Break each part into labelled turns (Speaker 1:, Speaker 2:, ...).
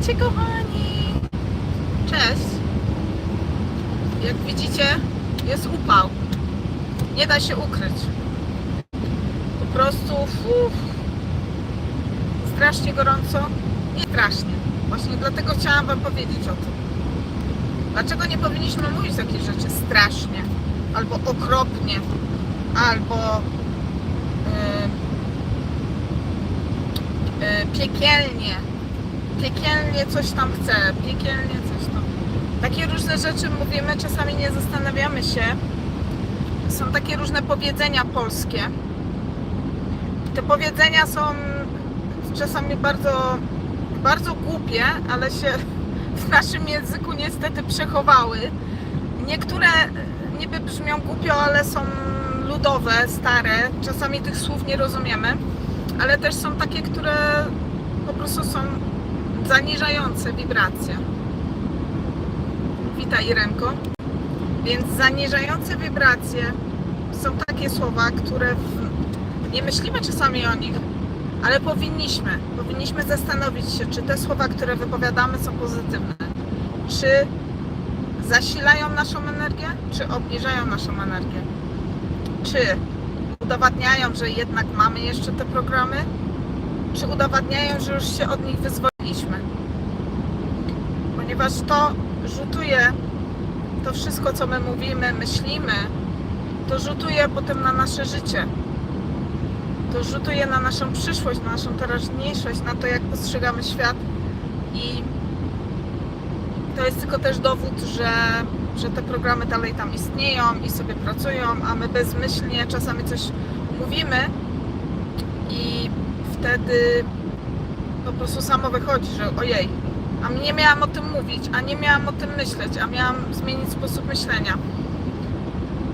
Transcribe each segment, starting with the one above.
Speaker 1: Witajcie kochani! Cześć! Jak widzicie, jest upał. Nie da się ukryć. Po prostu uf, strasznie gorąco. Nie strasznie. Właśnie dlatego chciałam Wam powiedzieć o tym. Dlaczego nie powinniśmy mówić takich rzeczy strasznie, albo okropnie, albo yy, yy, piekielnie. Piekielnie coś tam chcę, piekielnie coś tam. Takie różne rzeczy mówimy, czasami nie zastanawiamy się. Są takie różne powiedzenia polskie. Te powiedzenia są czasami bardzo, bardzo głupie, ale się w naszym języku niestety przechowały. Niektóre niby brzmią głupio, ale są ludowe, stare. Czasami tych słów nie rozumiemy, ale też są takie, które po prostu są zaniżające wibracje. Witaj Irenko. Więc zaniżające wibracje są takie słowa, które w... nie myślimy czasami o nich, ale powinniśmy. Powinniśmy zastanowić się, czy te słowa, które wypowiadamy, są pozytywne. Czy zasilają naszą energię, czy obniżają naszą energię? Czy udowadniają, że jednak mamy jeszcze te programy, czy udowadniają, że już się od nich wyzwoliliśmy? Ponieważ to rzutuje, to wszystko, co my mówimy, myślimy, to rzutuje potem na nasze życie. To rzutuje na naszą przyszłość, na naszą teraźniejszość, na to, jak postrzegamy świat i to jest tylko też dowód, że, że te programy dalej tam istnieją i sobie pracują, a my bezmyślnie czasami coś mówimy i wtedy prostu samo wychodzi, że ojej, a nie miałam o tym mówić, a nie miałam o tym myśleć, a miałam zmienić sposób myślenia.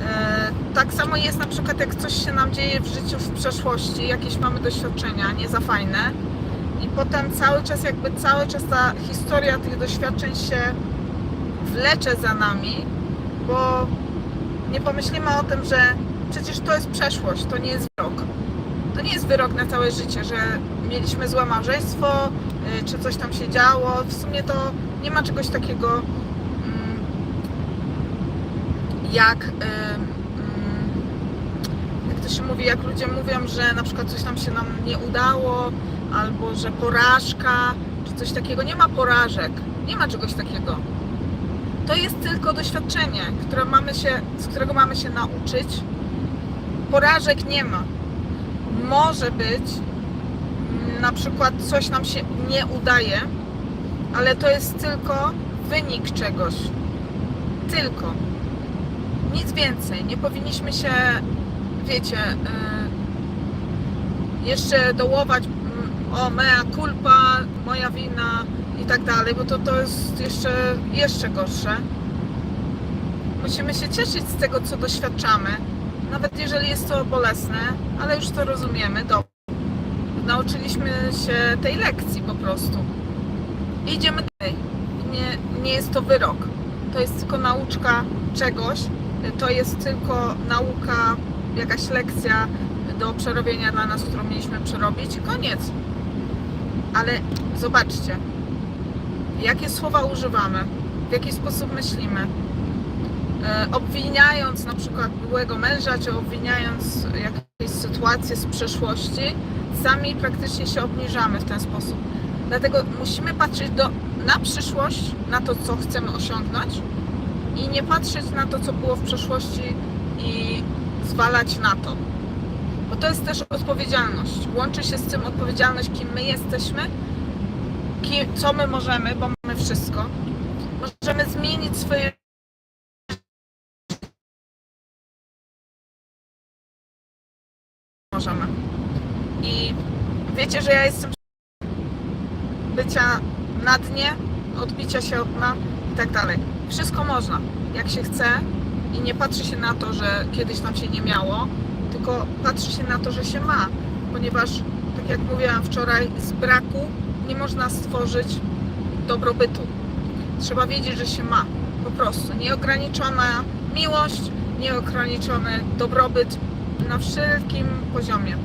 Speaker 1: E, Tak samo jest na przykład, jak coś się nam dzieje w życiu w przeszłości, jakieś mamy doświadczenia nie za fajne i potem cały czas, jakby cały czas ta historia tych doświadczeń się wlecze za nami, bo nie pomyślimy o tym, że przecież to jest przeszłość, to nie jest wyrok. To nie jest wyrok na całe życie, że mieliśmy złe małżeństwo, y, czy coś tam się działo. W sumie to nie ma czegoś takiego mm, jak y, mm, jak to się mówi, jak ludzie mówią, że na przykład coś nam się nam nie udało, albo że porażka, czy coś takiego. Nie ma porażek, nie ma czegoś takiego. To jest tylko doświadczenie, które mamy się, z którego mamy się nauczyć. Porażek nie ma. Może być na przykład coś nam się nie udaje, ale to jest tylko wynik czegoś. Tylko. Nic więcej. Nie powinniśmy się, wiecie, yy, jeszcze dołować mm, o mea culpa, moja wina i tak dalej, bo to, to jest jeszcze, jeszcze gorsze. Musimy się cieszyć z tego, co doświadczamy, nawet jeżeli jest to bolesne, ale już to rozumiemy, dobrze. Nauczyliśmy się tej lekcji po prostu. Idziemy dalej. Nie, nie jest to wyrok. To jest tylko nauczka czegoś. To jest tylko nauka, jakaś lekcja do przerobienia dla nas, którą mieliśmy przerobić. Koniec. Ale zobaczcie, jakie słowa używamy, w jaki sposób myślimy. E, obwiniając na przykład byłego męża, czy obwiniając jakieś sytuacje z przeszłości, sami praktycznie się obniżamy w ten sposób. Dlatego musimy patrzeć do, na przyszłość, na to, co chcemy osiągnąć i nie patrzeć na to, co było w przeszłości i zwalać na to. Bo to jest też odpowiedzialność. Łączy się z tym odpowiedzialność, kim my jesteśmy, kim, co my możemy, bo mamy wszystko. Możemy zmienić swoje możemy. I wiecie, że ja jestem bycia na dnie, odbicia się od dna i tak dalej. Wszystko można, jak się chce i nie patrzy się na to, że kiedyś nam się nie miało, tylko patrzy się na to, że się ma, ponieważ, tak jak mówiłam wczoraj, z braku nie można stworzyć dobrobytu. Trzeba wiedzieć, że się ma, po prostu. Nieograniczona miłość, nieograniczony dobrobyt na wszelkim poziomie.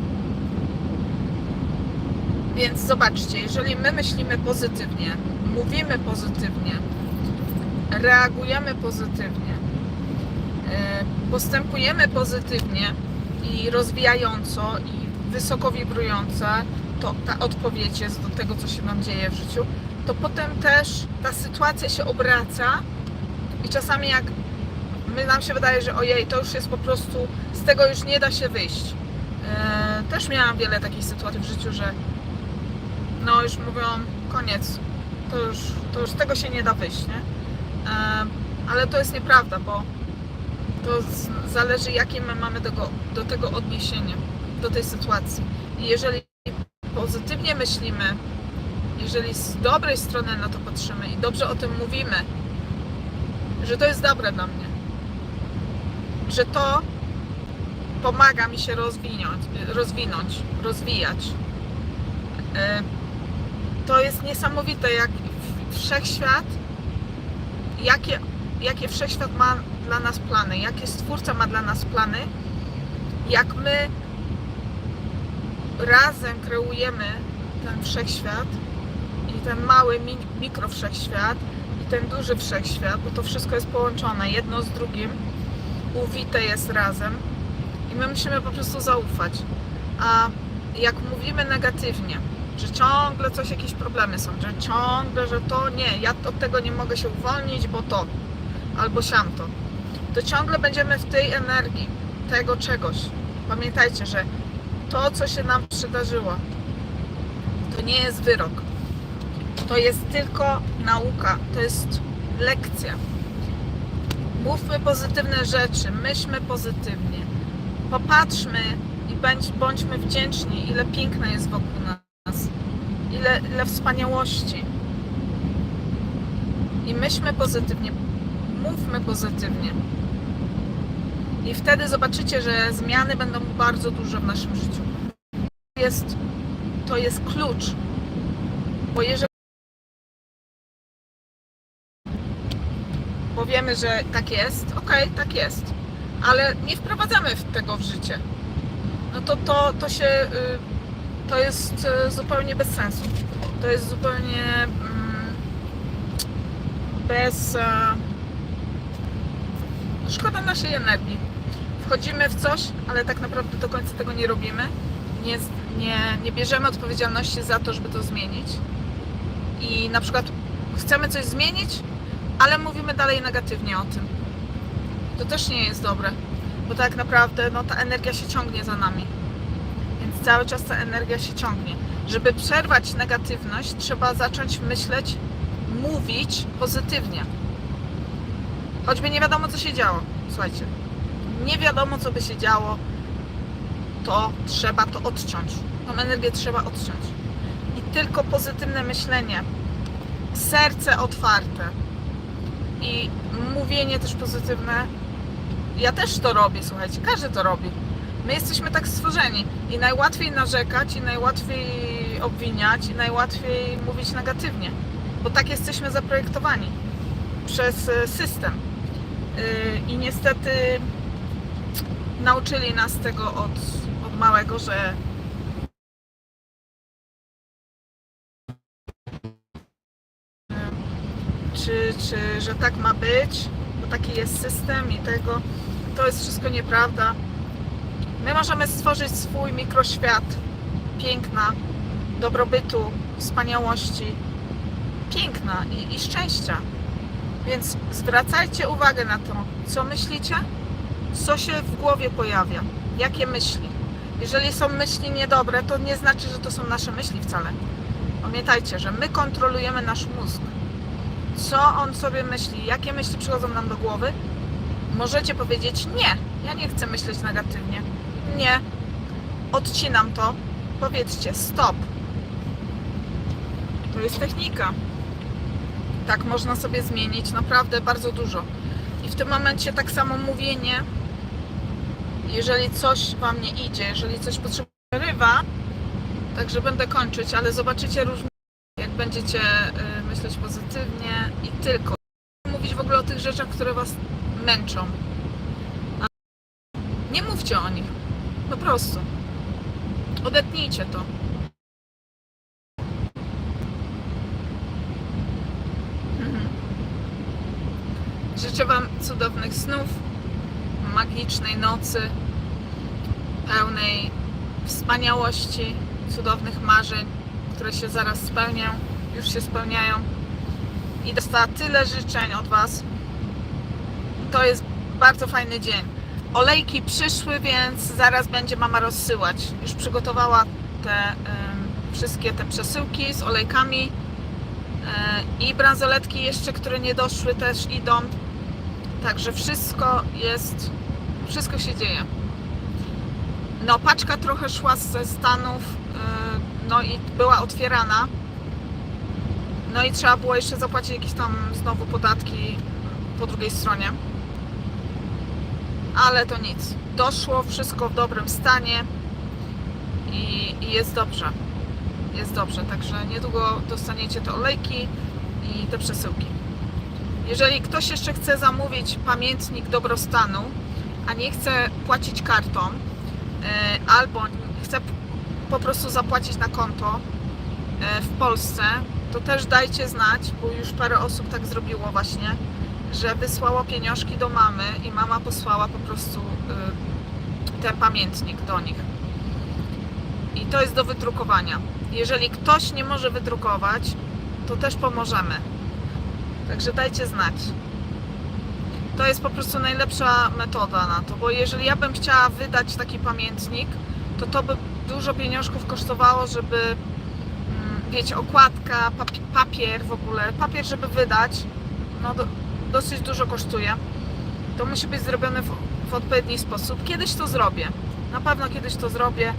Speaker 1: Więc zobaczcie, jeżeli my myślimy pozytywnie, mówimy pozytywnie, reagujemy pozytywnie, e, postępujemy pozytywnie i rozwijająco i wysoko wibrujące, to ta odpowiedź jest do tego, co się nam dzieje w życiu, to potem też ta sytuacja się obraca i czasami jak my nam się wydaje, że ojej, to już jest po prostu, z tego już nie da się wyjść. E, Też miałam wiele takich sytuacji w życiu, że no już mówią, koniec, to już, to już z tego się nie da wyjść, nie? E, Ale to jest nieprawda, bo to zależy jakie my mamy do, do tego odniesienie, do tej sytuacji. I jeżeli pozytywnie myślimy, jeżeli z dobrej strony na to patrzymy i dobrze o tym mówimy, że to jest dobre dla mnie, że to pomaga mi się rozwinąć, rozwinąć rozwijać. E, To jest niesamowite, jak wszechświat, jakie, jakie wszechświat ma dla nas plany, jakie stwórca ma dla nas plany, jak my razem kreujemy ten wszechświat i ten mały mi- mikrowszechświat i ten duży wszechświat, bo to wszystko jest połączone jedno z drugim, uwite jest razem i my musimy po prostu zaufać. A jak mówimy negatywnie, że ciągle coś, jakieś problemy są, że ciągle, że to nie, ja od tego nie mogę się uwolnić, bo to, albo siamto, to ciągle będziemy w tej energii tego czegoś. Pamiętajcie, że to, co się nam przydarzyło, to nie jest wyrok. To jest tylko nauka, to jest lekcja. Mówmy pozytywne rzeczy, myślmy pozytywnie. Popatrzmy i bądź, bądźmy wdzięczni, ile piękna jest wokół nas, ile, ile wspaniałości. I myślmy pozytywnie, mówmy pozytywnie. I wtedy zobaczycie, że zmiany będą bardzo duże w naszym życiu. Jest, to jest klucz. Bo jeżeli powiemy, że tak jest, okej, tak jest, ale nie wprowadzamy tego w życie, no to to, to się, y, to jest y, zupełnie bez sensu. To jest zupełnie mm, bez... e, Szkoda naszej energii. Wchodzimy w coś, ale tak naprawdę do końca tego nie robimy. Nie, nie, nie bierzemy odpowiedzialności za to, żeby to zmienić. I na przykład chcemy coś zmienić, ale mówimy dalej negatywnie o tym. To też nie jest dobre, bo tak naprawdę no, ta energia się ciągnie za nami. Więc cały czas ta energia się ciągnie. Żeby przerwać negatywność, trzeba zacząć myśleć, mówić pozytywnie. Choćby nie wiadomo, co się działo. Słuchajcie, nie wiadomo, co by się działo, to trzeba to odciąć. Tą energię trzeba odciąć. I tylko pozytywne myślenie, serce otwarte i mówienie też pozytywne. Ja też to robię, słuchajcie, każdy to robi. My jesteśmy tak stworzeni i najłatwiej narzekać, i najłatwiej obwiniać, i najłatwiej mówić negatywnie, bo tak jesteśmy zaprojektowani przez e, system. Yy, I niestety nauczyli nas tego od, od małego, że czy, czy, że tak ma być, bo taki jest system i tego. To jest wszystko nieprawda. My możemy stworzyć swój mikroświat piękna, dobrobytu, wspaniałości, piękna i, i szczęścia. Więc zwracajcie uwagę na to, co myślicie, co się w głowie pojawia, jakie myśli. Jeżeli są myśli niedobre, to nie znaczy, że to są nasze myśli wcale. Pamiętajcie, że my kontrolujemy nasz mózg. Co on sobie myśli, jakie myśli przychodzą nam do głowy, możecie powiedzieć nie, ja nie chcę myśleć negatywnie. Nie, odcinam to. Powiedzcie stop. To jest technika tak można sobie zmienić naprawdę bardzo dużo. I w tym momencie tak samo mówienie, jeżeli coś Wam nie idzie, jeżeli coś potrzeba, także będę kończyć, ale zobaczycie różnicę, jak będziecie y, myśleć pozytywnie i tylko. Mówić w ogóle o tych rzeczach, które Was męczą. Nie mówcie o nich. Po prostu. Odetnijcie to. Mhm. Życzę Wam cudownych snów, magicznej nocy, pełnej wspaniałości, cudownych marzeń, które się zaraz spełnią już się spełniają. I dostała tyle życzeń od Was. To jest bardzo fajny dzień. Olejki przyszły, więc zaraz będzie mama rozsyłać. Już przygotowała te em, wszystkie te przesyłki z olejkami. E, I bransoletki jeszcze, które nie doszły, też idą. Także wszystko jest, wszystko się dzieje. No, paczka trochę szła ze Stanów, e, no i była otwierana. No i trzeba było jeszcze zapłacić jakieś tam znowu podatki po drugiej stronie. Ale to nic. Doszło wszystko w dobrym stanie i, i jest dobrze. Jest dobrze, także niedługo dostaniecie te olejki i te przesyłki. Jeżeli ktoś jeszcze chce zamówić pamiętnik dobrostanu, a nie chce płacić kartą, e, albo chce po prostu zapłacić na konto e, w Polsce, to też dajcie znać, bo już parę osób tak zrobiło właśnie, że wysłało pieniążki do mamy i mama posłała po prostu y, ten pamiętnik do nich. I to jest do wydrukowania. Jeżeli ktoś nie może wydrukować, to też pomożemy. Także dajcie znać. To jest po prostu najlepsza metoda na to, bo jeżeli ja bym chciała wydać taki pamiętnik, to to by dużo pieniążków kosztowało, żeby wiecie, okładka, papi- papier w ogóle, papier, żeby wydać, no do, dosyć dużo kosztuje. To musi być zrobione w, w odpowiedni sposób. Kiedyś to zrobię. Na pewno kiedyś to zrobię.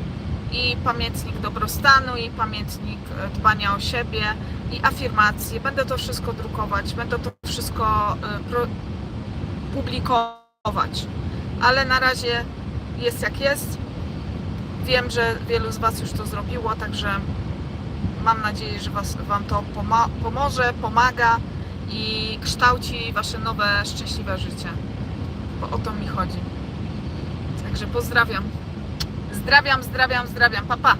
Speaker 1: I pamiętnik dobrostanu, i pamiętnik e, dbania o siebie, i afirmacje. Będę to wszystko drukować, będę to wszystko e, publikować. Ale na razie jest jak jest. Wiem, że wielu z Was już to zrobiło, także mam nadzieję, że was, Wam to pomoże, pomaga i kształci Wasze nowe, szczęśliwe życie. Bo o to mi chodzi. Także pozdrawiam. Zdrawiam, zdrawiam, zdrawiam. Pa, pa.